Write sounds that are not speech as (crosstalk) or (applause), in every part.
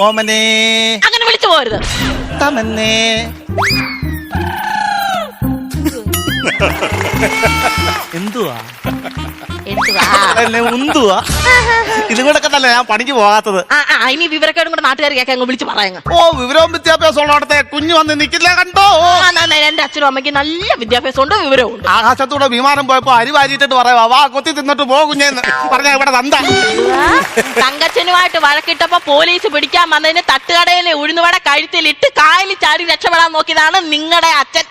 ഓമനെ അങ്ങനെ വിളിച്ചു പോരുത് തമന്നേ. എന്തുവാ? എന്തുവാ? എന്നെ ഉന്തുവാ? ഇതും കൂടെ തന്നെ ഞാൻ പണിക്ക് പോകാത്തത്. ആ ആ ഇനി വിവരക്കേടും കൂടെ നാട്ടുകാർ കേൾക്കാൻ അങ്ങ് വിളിച്ചു പറയാങ്ങ് ഓ വിവരവും വിദ്യാഭ്യാസം ഉള്ളടത്തെ കുഞ്ഞു വന്ന് നിക്കില്ല കണ്ടോ? ആ, ന- ന- എന്റെ അച്ഛനും അമ്മയ്ക്ക് നല്ല വിദ്യാഭ്യാസം ഉണ്ട് വിവരവും ഉണ്ട് ആകാശത്തൂടെ വിമാനം പോയപ്പോ അരി വാരിയിട്ടിട്ട് പറയാ വാ കൊത്തി തിന്നിട്ട് പോ കുഞ്ഞെന്ന് പറഞ്ഞ ഇവിടെ തന്ത. തങ്കച്ചനുമായിട്ട് വഴക്കിട്ടപ്പോ പോലീസ് പിടിക്കാൻ വന്നതിന് തട്ടുകടയിലെ ഉഴുന്നുവട കഴുത്തിലിട്ട് കായലിൽ ചാടി രക്ഷപ്പെടാൻ നോക്കിയതാണ് നിങ്ങളുടെ അച്ഛൻ.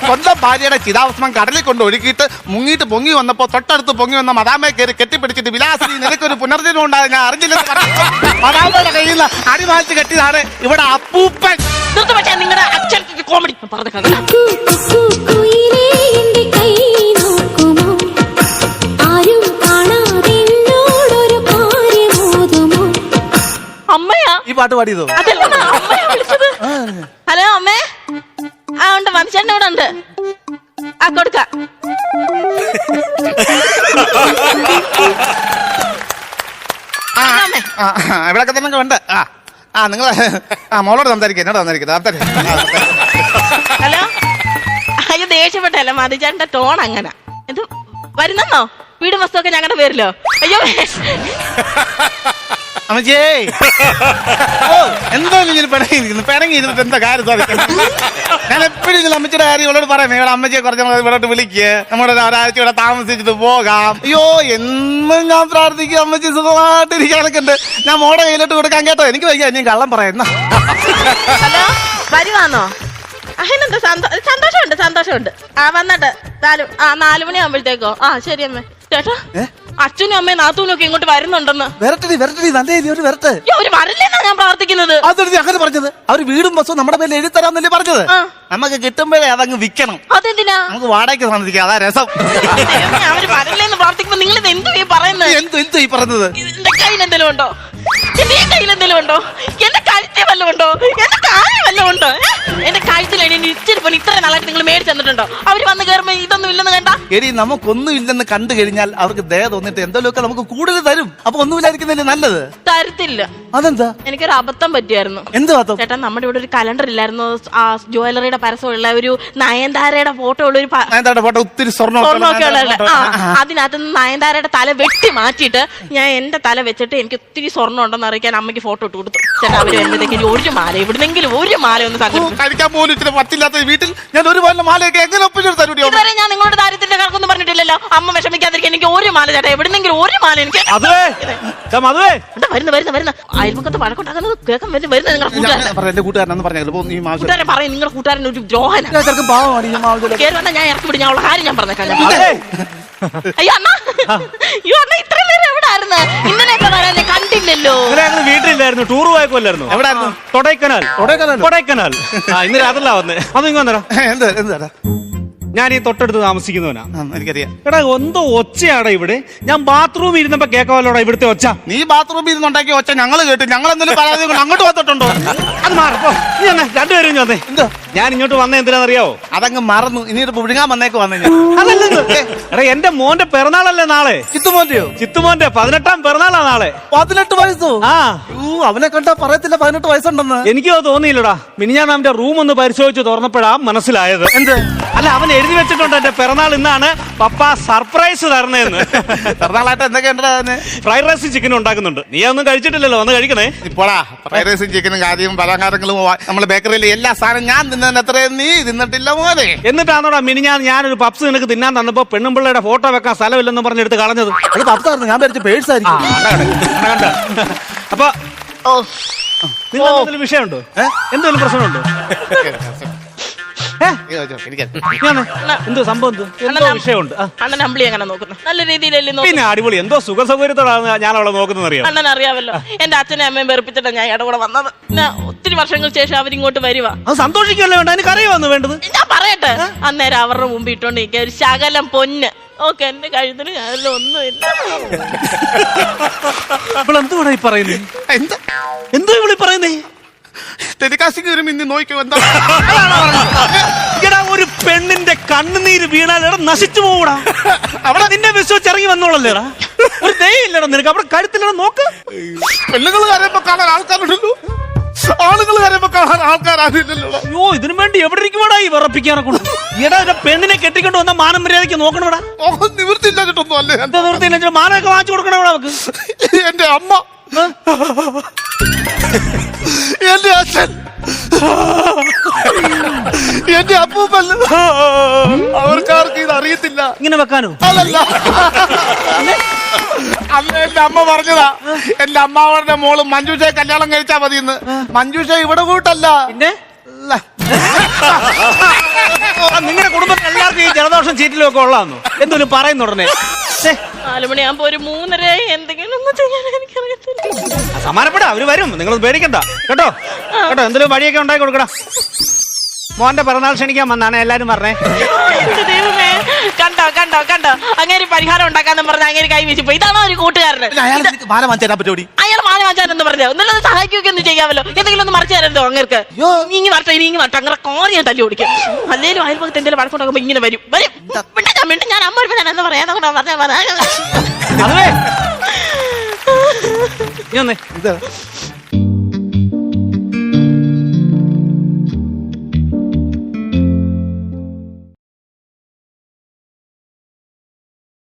സ്വന്തം ഭാര്യയുടെ ചിതാവസ്ത്രം കടലിൽ കൊണ്ട് ഒഴുക്കിയിട്ട് മുങ്ങിയിട്ട് പൊങ്ങി വന്നപ്പോ തൊട്ടടുത്ത് പൊങ്ങി വന്ന മദാമയെ കയറി കെട്ടിപ്പിടിച്ചിട്ട് വിലാസിനി നിനക്കൊരു പുനർജന്മം ഉണ്ടായത് ഞാൻ അറിഞ്ഞില്ലെന്ന് പറഞ്ഞു മദാമയുടെ കയ്യിൽ നിന്ന് അടി കെട്ടിയതാണ് ഇവിടെ അപ്പൂപ്പൻ. നിർത്ത് പക്ഷേ നിങ്ങളുടെ അച്ഛൻ കോമഡി അമ്മയാ? ഈ പാട്ട് പാടിയതോ? അതല്ല അമ്മയാ വിളിച്ചത്? ഹലോ അമ്മേ. ആ ഉണ്ട്. മനുഷ്യന്റെ ഇവിടെ ഉണ്ട്. ആ കൊടുക്ക. ഇവിടൊക്കെ തന്നെ വേണ്ട ആ ആ നിങ്ങൾ ആ മോളോട് സംസാരിക്കുക എന്നോട് സംസാരിക്കുക ഹലോ? അയ്യോ ദേഷ്യപ്പെട്ടല്ല? മതിചാന്റെ ടോൺ അങ്ങനെ. ഇത് വരുന്നെന്നോ? വീടും വസ്തുവൊക്കെ ഞങ്ങളുടെ പേരിലോ? അയ്യോ. അമ്മച്ചേ. ഓ എന്തോ ഇങ്ങനെ പിണങ്ങി ഇരിക്കുന്നു പിണങ്ങി ഇരുന്നിട്ട് എന്താ കാര്യം സാധിക്കണം ഞാൻ എപ്പോഴും ഇതിൽ അമ്മച്ചിയുടെ കാര്യം ഇവളോട് പറയാം. ഇവിടെ അമ്മച്ചിയെ കുറച്ച് നമ്മൾ ഇവിടോട്ട് വിളിക്ക്. നമ്മുടെ ഒരാഴ്ച ഇവിടെ താമസിച്ചിട്ട് പോകാം. അയ്യോ എന്നും ഞാൻ പ്രാർത്ഥിക്കും. അമ്മച്ചി സുഖമായിട്ട് ഇരിക്കാനൊക്കെ ഉണ്ട് ഞാൻ മോടെ കയ്യിലോട്ട് കൊടുക്കാൻ കേട്ടോ. എനിക്ക് വയ്യ. ഇനി കള്ളം പറയുന്ന ഹലോ വരുവാന്നോ? അതിനെന്താ സന്തോ- സന്തോഷമുണ്ട് സന്തോഷമുണ്ട്. ആ വന്നിട്ട്. നാല് ആ നാലു മണി ആകുമ്പോഴത്തേക്കോ ആ ശരി അമ്മേ. ചേട്ടാ? അച്ഛനും അമ്മയും നാത്തൂനും ഒക്കെ ഇങ്ങോട്ട് വരുന്നുണ്ടെന്ന്. വരട്ടെ വരട്ടെ നല്ല ഒരു വരട്ടെ. അവർ വരില്ലെന്നാ ഞാൻ പ്രാർത്ഥിക്കുന്നത്. അതെഴുതി അങ്ങനെ പറഞ്ഞത്? അവർ വീടും ബസ്സും നമ്മുടെ പേരിൽ എഴുതി തരാന്നല്ലേ പറഞ്ഞത്? നമുക്ക് കിട്ടുമ്പോഴേ അതങ്ങ് വിൽക്കണം. അതെന്തിനാ? നമുക്ക് വാടകയ്ക്ക് താമസിക്കാം അതാ രസം. അവർ വരില്ലെന്ന് പ്രാർത്ഥിക്കുമ്പോ നിങ്ങൾ ഇത് എന്തു ഈ പറയുന്നത്? എന്തോ എന്തോ ഈ പറഞ്ഞത് എന്റെ കയ്യിൽ എന്തെങ്കിലും ഉണ്ടോ? എന്റെ കയ്യിൽ എന്തെങ്കിലും ഉണ്ടോ? എന്റെ കഴുത്തിൽ വല്ലതും ഉണ്ടോ എന്റെ കാലിൽ വല്ലതും ഉണ്ടോ എന്റെ ഇച്ചിരി പോലെ ഇത്ര നാളായിട്ട് നിങ്ങൾ മേടിച്ചു തന്നിട്ടുണ്ടോ? അവർ വന്ന് കയറുമ്പോ ഇതൊന്നും ഇല്ലെന്ന് കണ്ട? എടി നമുക്കൊന്നും ഇല്ലെന്ന് കണ്ടു കഴിഞ്ഞാൽ അവർക്ക് ദയ തോന്നിട്ട് എന്തെങ്കിലുമൊക്കെ നമുക്ക് കൂടുതൽ തരും. അപ്പൊ ഒന്നുമില്ലായിരിക്കുന്നല്ലേ നല്ലത്? തരത്തില്ല. അതെന്താ? എനിക്കൊരു അബദ്ധം പറ്റിയായിരുന്നു. എന്ത് ചേട്ടാ നമ്മുടെ ഇവിടെ ഒരു കലണ്ടർ ഇല്ലായിരുന്നു. ആ ജ്വല്ലറിയുടെ പരസ്യമുള്ള ഒരു നയൻതാരയുടെ ഫോട്ടോ ഉള്ള ഒരു പ- എന്താ ഫോട്ടോ ഒത്തിരി സ്വർണം സ്വർണമൊക്കെ ഉള്ള ആ അതിനകത്ത് നിന്ന് നയൻതാരയുടെ തല വെട്ടി മാറ്റിയിട്ട് ഞാൻ എന്റെ തല വെച്ചിട്ട് എനിക്ക് ഒത്തിരി സ്വർണം ഉണ്ടെന്ന് അറിയിക്കാൻ അമ്മയ്ക്ക് ഫോട്ടോ ഇട്ട് കൊടുത്തു. ചേട്ടാ അവർ വരുമ്പോഴത്തേക്ക് ഇനി ഒരു മാല എവിടുന്നെങ്കിലും ഒരു മാല ഒന്ന് കഴിക്കാൻ പോലും ഇച്ചിരി പറ്റില്ലാത്ത വീട്ടിൽ ഞാൻ ഒരു പോലെ മാലയൊക്കെ എങ്ങനെ ഒപ്പിച്ചെടുത്ത് തരൂടി ഇതുവരെ ഞാൻ നിങ്ങളുടെ ദാരിദ്ര്യത്തിന്റെ കണക്കൊന്നും പറഞ്ഞിട്ടില്ലല്ലോ. അമ്മ വിഷമിക്കാതിരിക്കാൻ എനിക്ക് ഒരു മാല ചേട്ടാ എവിടുന്നെങ്കിലും ഒരു മാല എനിക്ക് ഉണ്ട്, വരുന്നു വരുന്നു വരുന്നു. അയൽപക്കത്ത് വഴക്കുണ്ടാക്കുന്നത് കേൾക്കാൻ വരുന്നു വരുന്നു നിങ്ങളുടെ കൂട്ടുകാരൻ. എന്റെ കൂട്ടുകാരനെന്ന് പറഞ്ഞത് നീ മാസം കൂട്ടുകാരൻ പറയും നിങ്ങളുടെ കൂട്ടുകാരൻ ഒരു ദ്രോഹന. വന്നാ ഞാൻ ഇറക്കി വിടും ഞാൻ ഉള്ള കാര്യം ഞാൻ പറഞ്ഞേക്കാം. അയ്യോ അണ്ണ. അയ്യോ അണ്ണ ഇത്രയും ഇന്നലെ ഞങ്ങൾ വീട്ടിലില്ലായിരുന്നു. ടൂർ പോയപ്പോല്ലായിരുന്നു. എവിടായിരുന്നു? കൊടൈക്കനാൽ കൊടൈക്കനാൽ കൊടൈക്കനാൽ ഇന്ന് രാത്രി വന്നേ. അത് ഇങ്ങനെ എന്താ എന്താ ഞാൻ ഈ തൊട്ടടുത്ത് താമസിക്കുന്നവനാ. എനിക്കറിയാം. എടാ എന്തോ ഒച്ചയാടാ ഇവിടെ. ഞാൻ ബാത്റൂമിൽ ഇരുന്നപ്പോ കേക്കാവല്ലോടാ ഇവിടുത്തെ ഒച്ച. നീ ബാത്റൂമിൽ ഇരുന്നുണ്ടാക്കിയ ഒച്ച ഞങ്ങൾ കേട്ടു. ഞങ്ങൾ എന്തെങ്കിലും പരാതി കൊണ്ട് അങ്ങോട്ട് വന്നിട്ടുണ്ടോ? അത് മാറപ്പോ നീ എന്നാ രണ്ടുപേരും വന്നേ എന്താ? ഞാൻ ഇങ്ങോട്ട് വന്ന എന്തിനാണെന്നറിയാവോ? അതങ്ങ് മറന്നു. ഇനി പുഴുങ്ങാൻ വന്നേക്ക് വന്നു ഞാൻ. എടാ എന്റെ മോന്റെ പിറന്നാളല്ലേ നാളെ? ചിത്തുമോന്റെയോ? ചിത്തുമോന്റെ പതിനെട്ടാം പിറന്നാളാ നാളെ. പതിനെട്ട് വയസ്സോ? ആ. ഊ, അവനെ കണ്ടാ പറയത്തില്ല പതിനെട്ട് വയസ്സുണ്ടെന്ന്. എനിക്കോ തോന്നിയില്ലടാ. മിനിഞ്ഞാൻ അവന്റെ റൂം ഒന്ന് പരിശോധിച്ച് തുറന്നപ്പോഴാ മനസ്സിലായത്. എന്ത്? അല്ല അവൻ എഴുതി വെച്ചിട്ടുണ്ട് എന്റെ പിറന്നാൾ ഇന്നാണ് പപ്പ സർപ്രൈസ് തരണേന്ന്. പിറന്നാളായിട്ട് എന്തൊക്കെയുണ്ട് അതിന്? ഫ്രൈഡ് റൈസും ചിക്കനും ഉണ്ടാക്കുന്നുണ്ട്. നീ ഒന്നും കഴിച്ചിട്ടില്ലല്ലോ വന്ന് കഴിക്കണേ. ഇപ്പോഴാ ഫ്രൈഡ് റൈസും ചിക്കനും കാര്യം പലഹാരങ്ങളും നമ്മുടെ ബേക്കറിയിൽ എല്ലാ സാധനം ഞാൻ തിന്നതിന് എത്രയും നീ തിന്നിട്ടില്ല മോനെ. എന്നിട്ടാണോടാ ഞാൻ ഞാനൊരു പപ്സ് നിനക്ക് തിന്നാൻ തന്നപ്പോ പെണ്ണുമ്പിള്ളയുടെ ഫോട്ടോ വെക്കാൻ സ്ഥലമില്ലെന്ന് പറഞ്ഞെടുത്ത് കളഞ്ഞത്. പപ്സായിരുന്നു ഞാൻ പേടിച്ച പേഴ്സ് ആയിരിക്കും. അപ്പൊ ഓ. എന്തെങ്കിലും വിഷയമുണ്ടോ? എന്തെങ്കിലും പ്രശ്നമുണ്ടോ? എന്തോ സംഭവം എന്തോ? എന്തോ വിഷയമുണ്ട് ആ. അണ്ണൻ അമ്പിളി അങ്ങനെ നോക്കുന്നു. നല്ല രീതിയിലല്ലേ നോക്കുന്നു പിന്നെ അടിപൊളി. എന്തോ സുഖ സൗകര്യത്തോടാണ് ഞാൻ അവളെ നോക്കുന്നത് അറിയാം അണ്ണൻ അറിയാമല്ലോ എന്റെ അച്ഛനെ അമ്മയും വെറുപ്പിച്ചിട്ടാ ഞാൻ ഇട കൂടെ വന്നത്. പിന്നെ ഒത്തിരി വർഷങ്ങൾക്ക് ശേഷം അവരിങ്ങോട്ട് വരുവാ. അത് സന്തോഷിക്കല്ലേ വേണ്ട? എനിക്ക് അറിയാമെന്ന് വേണ്ടത്. ഞാൻ പറയട്ടെ? അന്നേരം അവരുടെ മുമ്പ് ഇട്ടോണ്ടിരിക്കുക. ഒരു ശകലം പൊന്ന്. ഓക്കെ എന്റെ കഴുത്തിന് ഒന്നും ഒന്നുമില്ല. ഇപ്പോൾ എന്തുവാടാ ഈ പറയുന്നത് എന്താ? എന്തോ ഇവിടെ പറയുന്നേ? ടെലികാസ്റ്റിംഗ് വരുമ്പോ ഇന്ന് നോക്കിയോ എന്താ? എടാ ഒരു പെണ്ണിന്റെ കണ്ണുനീര് വീണാൽ എടാ നശിച്ചു പോകൂടാ. അവിടെ നിന്നെ വിശ്വസിച്ച് ഇറങ്ങി വന്നോളല്ലേടാ? ഒരു ദയം ഇല്ലടാ നിനക്ക്. അവിടെ കഴുത്തില്ലടാ നോക്ക്. പെണ്ണുങ്ങൾ കരയുമ്പോ കാണാൻ ആൾക്കാരുണ്ടല്ലോ. ആളുകൾ കരയുമ്പോ കാണാൻ ആൾക്കാരാരില്ലല്ലോ അയ്യോ ഇതിനു വേണ്ടി എവിടെ ഇരിക്കുവാടാ ഈ വിറപ്പിക്കാനെ കൊണ്ട്? എടാ ഒരു പെണ്ണിനെ കെട്ടിക്കൊണ്ട് വന്ന മാനം മര്യാദയ്ക്ക് നോക്കണവിടാ മോഹം നിവൃത്തിയില്ലാഞ്ഞിട്ടൊന്നും അല്ലേ എന്താ നിർത്തിയില്ല മാനൊക്കെ വാങ്ങിച്ചു കൊടുക്കണവിടെ അവക്ക്? എന്റെ അമ്മ (laughs) എന്റെ അച്ഛൻ. (laughs) എന്റെ അപ്പൂപ്പൻ. അവർക്കാർക്ക് ഇത് അറിയത്തില്ല. ഇങ്ങനെ വെക്കാനോ? അതല്ല. അന്ന് എന്റെ അമ്മ പറഞ്ഞതാ എന്റെ അമ്മാവന്റെ മോൾ മഞ്ജുഷയെ കല്യാണം കഴിച്ചാ മതി ഇന്ന് മഞ്ജുഷ ഇവിടെ കൂട്ടല്ല. പിന്നെ. നിങ്ങളുടെ കുടുംബത്തിൽ എല്ലാവർക്കും ഈ ജലദോഷം ചീറ്റിലും ഒക്കെ ഉള്ളതാന്നോ? എന്തോലും പറയുന്നുടനെ നാലുമണിയാകുമ്പോ ഒരു മൂന്നര എന്തെങ്കിലും ഒന്ന് സമാനപ്പെടാ അവർ വരും. നിങ്ങൾ പേടിക്കണ്ട. കേട്ടോ? കേട്ടോ എന്തെങ്കിലും വഴിയൊക്കെ ഉണ്ടാക്കി കൊടുക്കടാ. മോന്റെ പിറന്നാൾ ക്ഷണിക്കാൻ വന്നാണ് എല്ലാരും പറഞ്ഞേ. ദൈവമേ. കണ്ടോ കണ്ടോ കണ്ടോ? അങ്ങനെ പരിഹാരം ഉണ്ടാക്കാന്ന് പറഞ്ഞ അങ്ങനെ കൈ വീശി പോയി. ഇതാണോ ഒരു കൂട്ടുകാരന്? മാല വാങ്ങിച്ചു തരാൻ പറ്റോടി അയാൾ മാന വാച്ചാൻ എന്ന് പറഞ്ഞു? എന്നാലും സഹായിക്കുകയൊക്കെ ഒന്ന് ചെയ്യാമല്ലോ. എന്തെങ്കിലും ഒന്ന് മറിച്ചു തരരുതോ അങ്ങനെ ഇങ്ങി വരട്ടെ ഇനി ഇങ്ങി വരട്ടെ അങ്ങനെ കോറിയ തല്ലി ഓടിക്കും. അല്ലേലും അയൽപക്കത്ത് എന്തെങ്കിലും വഴക്കുണ്ടാകുമ്പോ ഇങ്ങനെ വരും. വരും. ഞാൻ അമ്മ ഞാൻ എന്താ പറയാ? പറഞ്ഞ അതുവേ നീ വന്നേ ഇത്.